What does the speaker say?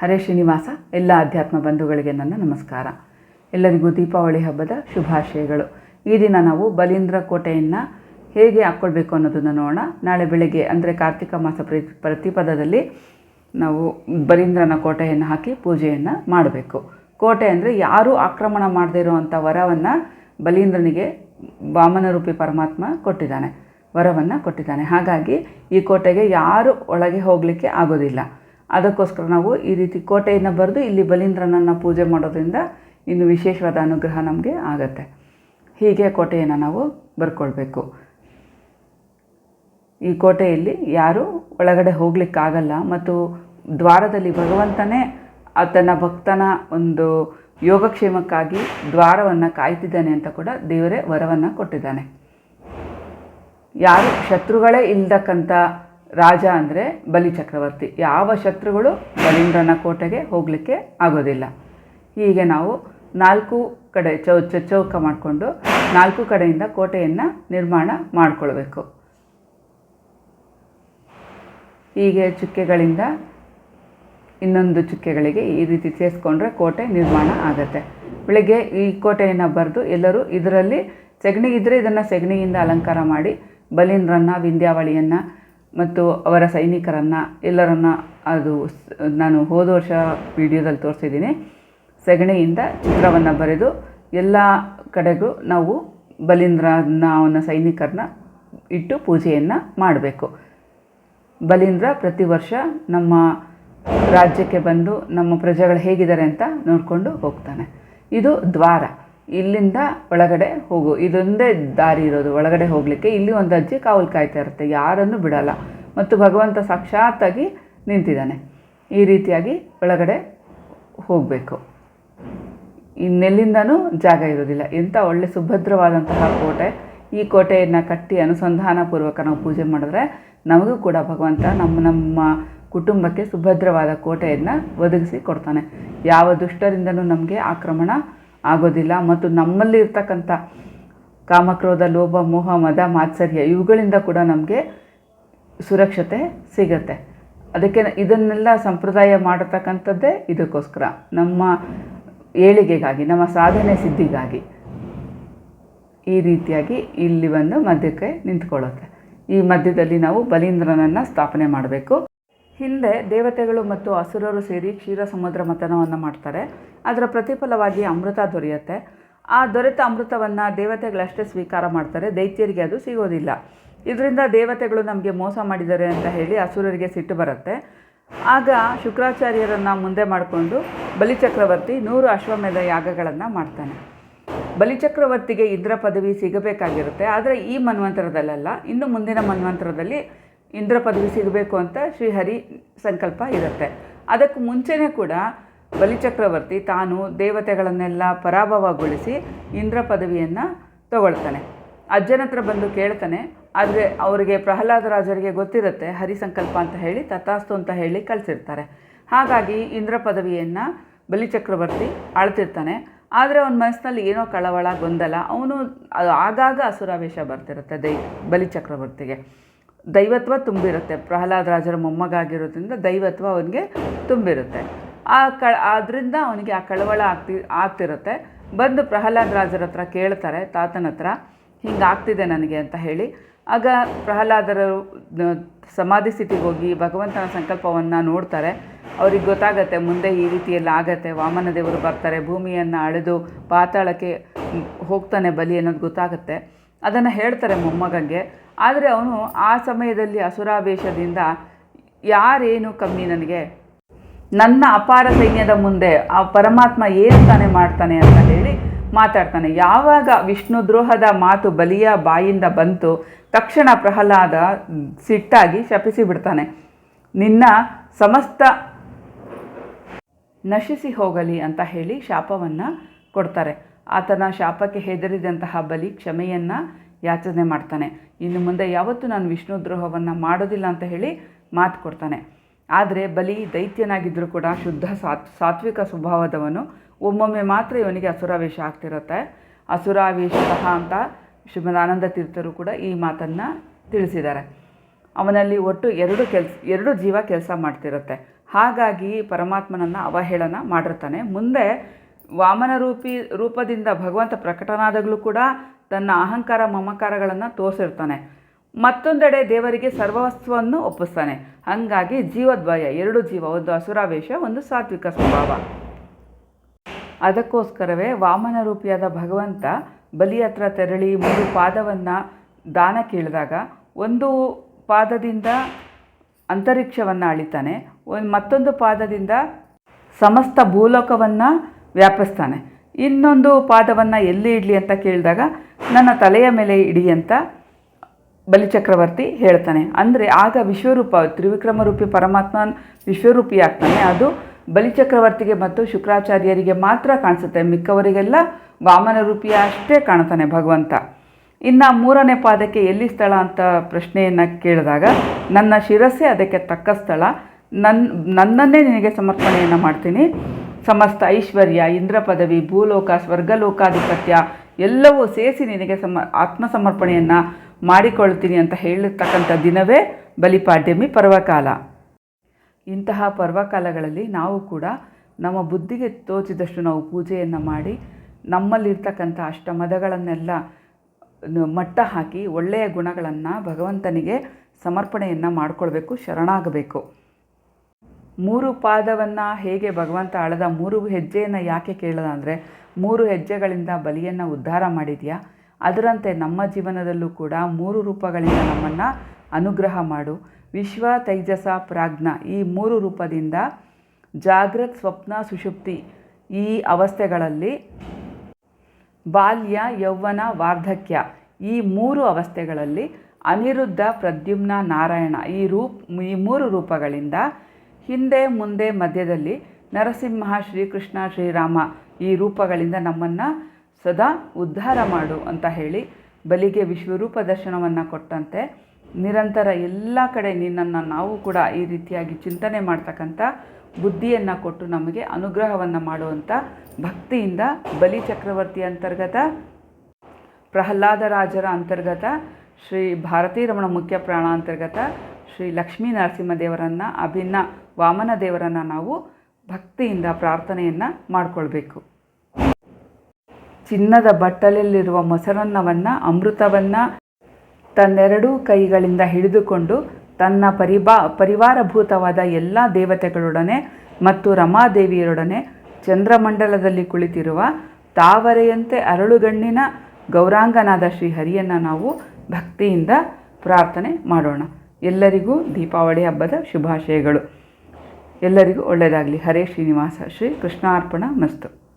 ಹರೇ ಶ್ರೀನಿವಾಸ, ಎಲ್ಲ ಅಧ್ಯಾತ್ಮ ಬಂಧುಗಳಿಗೆ ನನ್ನ ನಮಸ್ಕಾರ. ಎಲ್ಲರಿಗೂ ದೀಪಾವಳಿ ಹಬ್ಬದ ಶುಭಾಶಯಗಳು. ಈ ದಿನ ನಾವು ಬಲೀಂದ್ರ ಕೋಟೆಯನ್ನು ಹೇಗೆ ಹಾಕ್ಕೊಳ್ಬೇಕು ಅನ್ನೋದನ್ನು ನೋಡೋಣ. ನಾಳೆ ಬೆಳಗ್ಗೆ, ಅಂದರೆ ಕಾರ್ತಿಕ ಮಾಸ ಪ್ರತಿ, ಪ್ರತಿಪದದಲ್ಲಿ ನಾವು ಬಲೀಂದ್ರನ ಕೋಟೆಯನ್ನು ಹಾಕಿ ಪೂಜೆಯನ್ನು ಮಾಡಬೇಕು. ಕೋಟೆ ಅಂದರೆ ಯಾರೂ ಆಕ್ರಮಣ ಮಾಡದೇ ಇರುವಂಥ ವರವನ್ನು ಬಲೀಂದ್ರನಿಗೆ ವಾಮನ ರೂಪಿ ಪರಮಾತ್ಮ ಕೊಟ್ಟಿದ್ದಾನೆ. ವರವನ್ನು ಕೊಟ್ಟಿದ್ದಾನೆ. ಹಾಗಾಗಿ ಈ ಕೋಟೆಗೆ ಯಾರು ಒಳಗೆ ಹೋಗಲಿಕ್ಕೆ ಆಗೋದಿಲ್ಲ. ಅದಕ್ಕೋಸ್ಕರ ನಾವು ಈ ರೀತಿ ಕೋಟೆಯನ್ನು ಬರೆದು ಇಲ್ಲಿ ಬಲೀಂದ್ರನನ್ನು ಪೂಜೆ ಮಾಡೋದ್ರಿಂದ ಇನ್ನು ವಿಶೇಷವಾದ ಅನುಗ್ರಹ ನಮಗೆ ಆಗತ್ತೆ. ಹೀಗೆ ಕೋಟೆಯನ್ನು ನಾವು ಬರ್ಕೊಳ್ಬೇಕು. ಈ ಕೋಟೆಯಲ್ಲಿ ಯಾರೂ ಒಳಗಡೆ ಹೋಗ್ಲಿಕ್ಕಾಗಲ್ಲ ಮತ್ತು ದ್ವಾರದಲ್ಲಿ ಭಗವಂತನೇ ತನ್ನ ಭಕ್ತನ ಒಂದು ಯೋಗಕ್ಷೇಮಕ್ಕಾಗಿ ದ್ವಾರವನ್ನು ಕಾಯ್ತಿದ್ದಾನೆ ಅಂತ ಕೂಡ ದೇವರೇ ವರವನ್ನು ಕೊಟ್ಟಿದ್ದಾನೆ. ಯಾರು ಶತ್ರುಗಳೇ ಇಲ್ದಕ್ಕಂಥ ರಾಜ ಅಂದರೆ ಬಲಿ ಚಕ್ರವರ್ತಿ. ಯಾವ ಶತ್ರುಗಳು ಬಲೀಂದ್ರನ ಕೋಟೆಗೆ ಹೋಗಲಿಕ್ಕೆ ಆಗೋದಿಲ್ಲ. ಹೀಗೆ ನಾವು ನಾಲ್ಕು ಕಡೆ ಚೌ ಚೌಕ ಮಾಡಿಕೊಂಡು ನಾಲ್ಕು ಕಡೆಯಿಂದ ಕೋಟೆಯನ್ನು ನಿರ್ಮಾಣ ಮಾಡಿಕೊಳ್ಬೇಕು. ಹೀಗೆ ಚುಕ್ಕೆಗಳಿಂದ ಇನ್ನೊಂದು ಚುಕ್ಕೆಗಳಿಗೆ ಈ ರೀತಿ ಸೇರಿಸ್ಕೊಂಡ್ರೆ ಕೋಟೆ ನಿರ್ಮಾಣ ಆಗುತ್ತೆ. ಬೆಳಗ್ಗೆ ಈ ಕೋಟೆಯನ್ನು ಬರೆದು ಎಲ್ಲರೂ ಇದರಲ್ಲಿ ಸೆಗಣಿ ಇದ್ದರೆ ಇದನ್ನು ಸೆಗಣಿಯಿಂದ ಅಲಂಕಾರ ಮಾಡಿ ಬಲೀಂದ್ರನ್ನ, ವಿಂಧ್ಯಾವಳಿಯನ್ನು ಮತ್ತು ಅವರ ಸೈನಿಕರನ್ನು, ಎಲ್ಲರನ್ನ ಅದು ನಾನು ಹೋದ ವರ್ಷ ವಿಡಿಯೋದಲ್ಲಿ ತೋರಿಸಿದ್ದೀನಿ. ಸೆಗಣಿಯಿಂದ ಚಿತ್ರವನ್ನು ಬರೆದು ಎಲ್ಲ ಕಡೆಗೂ ನಾವು ಬಲೀಂದ್ರನ ಅವನ ಸೈನಿಕರನ್ನ ಇಟ್ಟು ಪೂಜೆಯನ್ನು ಮಾಡಬೇಕು. ಬಲೀಂದ್ರ ಪ್ರತಿ ವರ್ಷ ನಮ್ಮ ರಾಜ್ಯಕ್ಕೆ ಬಂದು ನಮ್ಮ ಪ್ರಜೆಗಳು ಹೇಗಿದ್ದಾರೆ ಅಂತ ನೋಡಿಕೊಂಡು ಹೋಗ್ತಾನೆ. ಇದು ದ್ವಾರ. ಇಲ್ಲಿಂದ ಒಳಗಡೆ ಹೋಗು. ಇದೊಂದೇ ದಾರಿ ಇರೋದು. ಒಳಗಡೆ ಹೋಗಲಿಕ್ಕೆ ಇಲ್ಲಿ ಒಂದು ಅಜ್ಜಿ ಕಾವಲು ಕಾಯ್ತಾ ಇರುತ್ತೆ. ಯಾರನ್ನು ಬಿಡಲ್ಲ. ಮತ್ತು ಭಗವಂತ ಸಾಕ್ಷಾತ್ತಾಗಿ ನಿಂತಿದ್ದಾನೆ. ಈ ರೀತಿಯಾಗಿ ಒಳಗಡೆ ಹೋಗಬೇಕು. ಇನ್ನೆಲ್ಲಿಂದನೂ ಜಾಗ ಇರೋದಿಲ್ಲ. ಎಂಥ ಒಳ್ಳೆ ಸುಭದ್ರವಾದಂತಹ ಕೋಟೆ. ಈ ಕೋಟೆಯನ್ನು ಕಟ್ಟಿ ಅನುಸಂಧಾನಪೂರ್ವಕ ನಾವು ಪೂಜೆ ಮಾಡಿದ್ರೆ ನಮಗೂ ಕೂಡ ಭಗವಂತ ನಮ್ಮ ನಮ್ಮ ಕುಟುಂಬಕ್ಕೆ ಸುಭದ್ರವಾದ ಕೋಟೆಯನ್ನು ಒದಗಿಸಿ ಕೊಡ್ತಾನೆ. ಯಾವ ದುಷ್ಟರಿಂದನೂ ನಮಗೆ ಆಕ್ರಮಣ ಆಗೋದಿಲ್ಲ. ಮತ್ತು ನಮ್ಮಲ್ಲಿ ಇರ್ತಕ್ಕಂಥ ಕಾಮಕ್ರೋಧ, ಲೋಭ, ಮೋಹ, ಮದ, ಮಾತ್ಸರ್ಯ ಇವುಗಳಿಂದ ಕೂಡ ನಮಗೆ ಸುರಕ್ಷತೆ ಸಿಗತ್ತೆ. ಅದಕ್ಕೆ ಇದನ್ನೆಲ್ಲ ಸಂಪ್ರದಾಯ ಮಾಡತಕ್ಕಂಥದ್ದೇ ಇದಕ್ಕೋಸ್ಕರ ನಮ್ಮ ಏಳಿಗೆಗಾಗಿ, ನಮ್ಮ ಸಾಧನೆ ಸಿದ್ಧಿಗಾಗಿ ಈ ರೀತಿಯಾಗಿ ಇಲ್ಲಿ ಬಂದು ಮಧ್ಯಕ್ಕೆ ನಿಂತ್ಕೊಳ್ಳುತ್ತೆ. ಈ ಮಧ್ಯದಲ್ಲಿ ನಾವು ಬಲೀಂದ್ರನನ್ನು ಸ್ಥಾಪನೆ ಮಾಡಬೇಕು. ಹಿಂದೆ ದೇವತೆಗಳು ಮತ್ತು ಅಸುರರು ಸೇರಿ ಕ್ಷೀರ ಸಮುದ್ರ ಮಥನವನ್ನು ಮಾಡ್ತಾರೆ. ಅದರ ಪ್ರತಿಫಲವಾಗಿ ಅಮೃತ ದೊರೆಯುತ್ತೆ. ಆ ದೊರೆತ ಅಮೃತವನ್ನು ದೇವತೆಗಳಷ್ಟೇ ಸ್ವೀಕಾರ ಮಾಡ್ತಾರೆ. ದೈತ್ಯರಿಗೆ ಅದು ಸಿಗೋದಿಲ್ಲ. ಇದರಿಂದ ದೇವತೆಗಳು ನಮಗೆ ಮೋಸ ಮಾಡಿದ್ದಾರೆ ಅಂತ ಹೇಳಿ ಅಸುರರಿಗೆ ಸಿಟ್ಟು ಬರುತ್ತೆ. ಆಗ ಶುಕ್ರಾಚಾರ್ಯರನ್ನು ಮುಂದೆ ಮಾಡಿಕೊಂಡು ಬಲಿಚಕ್ರವರ್ತಿ ನೂರು ಅಶ್ವಮೇಧ ಯಾಗಗಳನ್ನು ಮಾಡ್ತಾನೆ. ಬಲಿಚಕ್ರವರ್ತಿಗೆ ಇಂದ್ರ ಪದವಿ ಸಿಗಬೇಕಾಗಿರುತ್ತೆ. ಆದರೆ ಈ ಮನ್ವಂತರದಲ್ಲ ಇನ್ನು ಮುಂದಿನ ಮನ್ವಂತರದಲ್ಲಿ ಇಂದ್ರ ಪದವಿ ಸಿಗಬೇಕು ಅಂತ ಶ್ರೀಹರಿ ಸಂಕಲ್ಪ ಇರುತ್ತೆ. ಅದಕ್ಕೆ ಮುಂಚೆನೇ ಕೂಡ ಬಲಿಚಕ್ರವರ್ತಿ ತಾನು ದೇವತೆಗಳನ್ನೆಲ್ಲ ಪರಾಭವಗೊಳಿಸಿ ಇಂದ್ರ ಪದವಿಯನ್ನು ತಗೊಳ್ತಾನೆ. ಅಜ್ಜನ ಹತ್ರ ಬಂದು ಕೇಳ್ತಾನೆ, ಆದರೆ ಅವರಿಗೆ ಪ್ರಹ್ಲಾದ ರಾಜರಿಗೆ ಗೊತ್ತಿರುತ್ತೆ, ಹರಿ ಸಂಕಲ್ಪ ಅಂತ ಹೇಳಿ, ತಥಾಸ್ತು ಅಂತ ಹೇಳಿ ಕಳಿಸಿರ್ತಾರೆ. ಹಾಗಾಗಿ ಇಂದ್ರ ಪದವಿಯನ್ನು ಬಲಿಚಕ್ರವರ್ತಿ ಆಳ್ತಿರ್ತಾನೆ. ಆದರೆ ಅವನ ಮನಸ್ಸಿನಲ್ಲಿ ಏನೋ ಕಳವಳ, ಗೊಂದಲ, ಅವನು ಆಗಾಗ ಅಸುರಾವೇಶ ಬರ್ತಿರುತ್ತೆ ದೈ, ಬಲಿಚಕ್ರವರ್ತಿಗೆ. ದೈವತ್ವ ತುಂಬಿರುತ್ತೆ. ಪ್ರಹ್ಲಾದ ರಾಜರ ಮೊಮ್ಮಗ ಆಗಿರೋದ್ರಿಂದ ದೈವತ್ವ ಅವನಿಗೆ ತುಂಬಿರುತ್ತೆ. ಆ ಕ ಆದ್ದರಿಂದ ಅವನಿಗೆ ಆ ಕಳವಳ ಆಗ್ತಿ, ಆಗ್ತಿರುತ್ತೆ. ಬಂದು ಪ್ರಹ್ಲಾದ ರಾಜರ ಹತ್ರ ಕೇಳ್ತಾರೆ, ತಾತನ ಹತ್ರ, ಹಿಂಗೆ ಆಗ್ತಿದೆ ನನಗೆ ಅಂತ ಹೇಳಿ. ಆಗ ಪ್ರಹ್ಲಾದರ ಸಮಾಧಿ ಸ್ಥಿತಿಗೆ ಹೋಗಿ ಭಗವಂತನ ಸಂಕಲ್ಪವನ್ನು ನೋಡ್ತಾರೆ. ಅವ್ರಿಗೆ ಗೊತ್ತಾಗತ್ತೆ, ಮುಂದೆ ಈ ರೀತಿಯಲ್ಲಿ ಆಗತ್ತೆ. ವಾಮನ ದೇವರು ಬರ್ತಾರೆ, ಭೂಮಿಯನ್ನು ಅಳೆದು ಪಾತಾಳಕ್ಕೆ ಹೋಗ್ತಾನೆ ಬಲಿ ಅನ್ನೋದು ಗೊತ್ತಾಗುತ್ತೆ. ಅದನ್ನು ಹೇಳ್ತಾರೆ ಮೊಮ್ಮಗಂಗೆ. ಆದರೆ ಅವನು ಆ ಸಮಯದಲ್ಲಿ ಅಸುರಾವೇಶದಿಂದ ಯಾರೇನು ಕಮ್ಮಿ ನನಗೆ? ನನ್ನ ಅಪಾರ ಸೈನ್ಯದ ಮುಂದೆ ಆ ಪರಮಾತ್ಮ ಏನು ತಾನೇ ಮಾಡ್ತಾನೆ ಅಂತ ಹೇಳಿ ಮಾತಾಡ್ತಾನೆ. ಯಾವಾಗ ವಿಷ್ಣು ದ್ರೋಹದ ಮಾತು ಬಲಿಯ ಬಾಯಿಂದ ಬಂತು, ತಕ್ಷಣ ಪ್ರಹ್ಲಾದ ಸಿಟ್ಟಾಗಿ ಶಪಿಸಿ ಬಿಡ್ತಾನೆ. ನಿನ್ನ ಸಮಸ್ತ ನಶಿಸಿ ಹೋಗಲಿ ಅಂತ ಹೇಳಿ ಶಾಪವನ್ನು ಕೊಡ್ತಾರೆ. ಆತನ ಶಾಪಕ್ಕೆ ಹೆದರಿದಂತಹ ಬಲಿ ಕ್ಷಮೆಯನ್ನು ಯಾಚನೆ ಮಾಡ್ತಾನೆ. ಇನ್ನು ಮುಂದೆ ಯಾವತ್ತೂ ನಾನು ವಿಷ್ಣು ದ್ರೋಹವನ್ನು ಮಾಡೋದಿಲ್ಲ ಅಂತ ಹೇಳಿ ಮಾತು ಕೊಡ್ತಾನೆ. ಆದರೆ ಬಲಿ ದೈತ್ಯನಾಗಿದ್ದರೂ ಕೂಡ ಶುದ್ಧ ಸಾತ್, ಸಾತ್ವಿಕ ಸ್ವಭಾವದವನು ಒಮ್ಮೊಮ್ಮೆ ಮಾತ್ರ ಇವನಿಗೆ ಅಸುರಾವೇಶ ಆಗ್ತಿರುತ್ತೆ. ಅಸುರಾವೇಶತಃ ಅಂತ ಶ್ರೀಮದಾನಂದ ತೀರ್ಥರು ಕೂಡ ಈ ಮಾತನ್ನು ತಿಳಿಸಿದ್ದಾರೆ. ಅವನಲ್ಲಿ ಒಟ್ಟು ಎರಡು ಕೆಲಸ, ಎರಡು ಜೀವ ಕೆಲಸ ಮಾಡ್ತಿರುತ್ತೆ. ಹಾಗಾಗಿ ಪರಮಾತ್ಮನನ್ನು ಅವಹೇಳನ ಮಾಡಿರ್ತಾನೆ. ಮುಂದೆ ವಾಮನ ರೂಪಿ, ರೂಪದಿಂದ ಭಗವಂತ ಪ್ರಕಟನಾದಾಗಲೂ ಕೂಡ ತನ್ನ ಅಹಂಕಾರ, ಮಮಕಾರಗಳನ್ನು ತೋರಿಸಿರ್ತಾನೆ. ಮತ್ತೊಂದೆಡೆ ದೇವರಿಗೆ ಸರ್ವವಸ್ವವನ್ನು ಒಪ್ಪಿಸ್ತಾನೆ. ಹಾಗಾಗಿ ಜೀವದ್ವಯ, ಎರಡು ಜೀವ, ಒಂದು ಅಸುರಾವೇಶ, ಒಂದು ಸಾತ್ವಿಕ ಸ್ವಭಾವ. ಅದಕ್ಕೋಸ್ಕರವೇ ವಾಮನ ರೂಪಿಯಾದ ಭಗವಂತ ಬಲಿ ಹತ್ರ ತೆರಳಿ ಮೂರು ಪಾದವನ್ನು ದಾನ ಕೇಳಿದಾಗ ಒಂದು ಪಾದದಿಂದ ಅಂತರಿಕ್ಷವನ್ನು ಅಳಿತಾನೆ. ಮತ್ತೊಂದು ಪಾದದಿಂದ ಸಮಸ್ತ ಭೂಲೋಕವನ್ನು ವ್ಯಾಪಿಸ್ತಾನೆ. ಇನ್ನೊಂದು ಪಾದವನ್ನು ಎಲ್ಲಿ ಇಡಲಿ ಅಂತ ಕೇಳಿದಾಗ, ನನ್ನ ತಲೆಯ ಮೇಲೆ ಇಡಿ ಅಂತ ಬಲಿಚಕ್ರವರ್ತಿ ಹೇಳ್ತಾನೆ. ಅಂದರೆ ಆಗ ವಿಶ್ವರೂಪ, ತ್ರಿವಿಕ್ರಮರೂಪಿ ಪರಮಾತ್ಮ ವಿಶ್ವರೂಪಿ ಆಗ್ತಾನೆ ಅದು ಬಲಿಚಕ್ರವರ್ತಿಗೆ ಮತ್ತು ಶುಕ್ರಾಚಾರ್ಯರಿಗೆ ಮಾತ್ರ ಕಾಣಿಸುತ್ತೆ. ಮಿಕ್ಕವರಿಗೆಲ್ಲ ವಾಮನ ರೂಪಿಯ ಅಷ್ಟೇ ಕಾಣ್ತಾನೆ ಭಗವಂತ. ಇನ್ನು ಮೂರನೇ ಪಾದಕ್ಕೆ ಎಲ್ಲಿ ಸ್ಥಳ ಅಂತ ಪ್ರಶ್ನೆಯನ್ನು ಕೇಳಿದಾಗ, ನನ್ನ ಶಿರಸ್ಸೇ ಅದಕ್ಕೆ ತಕ್ಕ ಸ್ಥಳ. ನನ್ನ ನನ್ನನ್ನೇ ನಿನಗೆ ಸಮರ್ಪಣೆಯನ್ನು ಮಾಡ್ತೀನಿ. ಸಮಸ್ತ ಐಶ್ವರ್ಯ, ಇಂದ್ರ ಪದವಿ, ಭೂಲೋಕ, ಸ್ವರ್ಗಲೋಕಾಧಿಪತ್ಯ ಎಲ್ಲವೂ ಸೇರಿಸಿ ನಿನಗೆ ಸಮ, ಆತ್ಮಸಮರ್ಪಣೆಯನ್ನು ಮಾಡಿಕೊಳ್ತೀನಿ ಅಂತ ಹೇಳಿರ್ತಕ್ಕಂಥ ದಿನವೇ ಬಲಿಪಾಡ್ಯಮಿ ಪರ್ವಕಾಲ. ಇಂತಹ ಪರ್ವಕಾಲಗಳಲ್ಲಿ ನಾವು ಕೂಡ ನಮ್ಮ ಬುದ್ಧಿಗೆ ತೋಚಿದಷ್ಟು ನಾವು ಪೂಜೆಯನ್ನು ಮಾಡಿ ನಮ್ಮಲ್ಲಿರ್ತಕ್ಕಂಥ ಅಷ್ಟಮದಗಳನ್ನೆಲ್ಲ ಮದಗಳನ್ನೆಲ್ಲ ಮಟ್ಟ ಹಾಕಿ ಒಳ್ಳೆಯ ಗುಣಗಳನ್ನು ಭಗವಂತನಿಗೆ ಸಮರ್ಪಣೆಯನ್ನು ಮಾಡಿಕೊಳ್ಬೇಕು, ಶರಣಾಗಬೇಕು. ಮೂರು ಪಾದವನ್ನು ಹೇಗೆ ಭಗವಂತ ಆಳದ ಮೂರು ಹೆಜ್ಜೆಯನ್ನು ಯಾಕೆ ಕೇಳದ ಅಂದರೆ, ಮೂರು ಹೆಜ್ಜೆಗಳಿಂದ ಬಲಿಯನ್ನು ಉದ್ಧಾರ ಮಾಡಿದೆಯಾ? ಅದರಂತೆ ನಮ್ಮ ಜೀವನದಲ್ಲೂ ಕೂಡ ಮೂರು ರೂಪಗಳಿಂದ ನಮ್ಮನ್ನು ಅನುಗ್ರಹ ಮಾಡು. ವಿಶ್ವ, ತೈಜಸ, ಪ್ರಾಜ್ಞ ಈ ಮೂರು ರೂಪದಿಂದ ಜಾಗೃತ್ ಸ್ವಪ್ನ, ಸುಷುಪ್ತಿ ಈ ಅವಸ್ಥೆಗಳಲ್ಲಿ ಬಾಲ್ಯ, ಯೌವನ, ವಾರ್ಧಕ್ಯ ಈ ಮೂರು ಅವಸ್ಥೆಗಳಲ್ಲಿ ಅನಿರುದ್ಧ, ಪ್ರದ್ಯುಮ್ನ, ನಾರಾಯಣ ಈ ರೂಪ್ ಈ ಮೂರು ರೂಪಗಳಿಂದ ಹಿಂದೆ ಮುಂದೆ ಮಧ್ಯದಲ್ಲಿ ನರಸಿಂಹ, ಶ್ರೀಕೃಷ್ಣ, ಶ್ರೀರಾಮ ಈ ರೂಪಗಳಿಂದ ನಮ್ಮನ್ನು ಸದಾ ಉದ್ಧಾರ ಮಾಡು ಅಂತ ಹೇಳಿ ಬಲಿಗೆ ವಿಶ್ವರೂಪ ದರ್ಶನವನ್ನು ಕೊಟ್ಟಂತೆ. ನಿರಂತರ ಎಲ್ಲ ಕಡೆ ನಿನ್ನನ್ನು ನಾವು ಕೂಡ ಈ ರೀತಿಯಾಗಿ ಚಿಂತನೆ ಮಾಡ್ತಕ್ಕಂಥ ಬುದ್ಧಿಯನ್ನು ಕೊಟ್ಟು ನಮಗೆ ಅನುಗ್ರಹವನ್ನು ಮಾಡುವಂಥ ಭಕ್ತಿಯಿಂದ ಬಲಿ ಚಕ್ರವರ್ತಿ ಅಂತರ್ಗತ ಪ್ರಹ್ಲಾದರಾಜರ ಅಂತರ್ಗತ, ಶ್ರೀ ಭಾರತೀ ರಮಣ ಮುಖ್ಯ ಪ್ರಾಣ ಅಂತರ್ಗತ, ಶ್ರೀ ಲಕ್ಷ್ಮೀ ನರಸಿಂಹದೇವರನ್ನು ಅಭಿನ್ನ ವಾಮನ ದೇವರನ್ನು ನಾವು ಭಕ್ತಿಯಿಂದ ಪ್ರಾರ್ಥನೆಯನ್ನು ಮಾಡಿಕೊಳ್ಬೇಕು. ಚಿನ್ನದ ಬಟ್ಟಲಲ್ಲಿರುವ ಮೊಸರನ್ನವನ್ನು, ಅಮೃತವನ್ನು ತನ್ನೆರಡೂ ಕೈಗಳಿಂದ ಹಿಡಿದುಕೊಂಡು ತನ್ನ ಪರಿಬಾ, ಪರಿವಾರಭೂತವಾದ ಎಲ್ಲ ದೇವತೆಗಳೊಡನೆ ಮತ್ತು ರಮಾದೇವಿಯರೊಡನೆ ಚಂದ್ರಮಂಡಲದಲ್ಲಿ ಕುಳಿತಿರುವ ತಾವರೆಯಂತೆ ಅರಳುಗಣ್ಣಿನ ಗೌರಾಂಗನಾದ ಶ್ರೀಹರಿಯನ್ನು ನಾವು ಭಕ್ತಿಯಿಂದ ಪ್ರಾರ್ಥನೆ ಮಾಡೋಣ. ಎಲ್ಲರಿಗೂ ದೀಪಾವಳಿ ಹಬ್ಬದ ಶುಭಾಶಯಗಳು. ಎಲ್ಲರಿಗೂ ಒಳ್ಳೆಯದಾಗಲಿ. ಹರೇ ಶ್ರೀನಿವಾಸ. ಶ್ರೀ ಕೃಷ್ಣಾರ್ಪಣ ಮಸ್ತು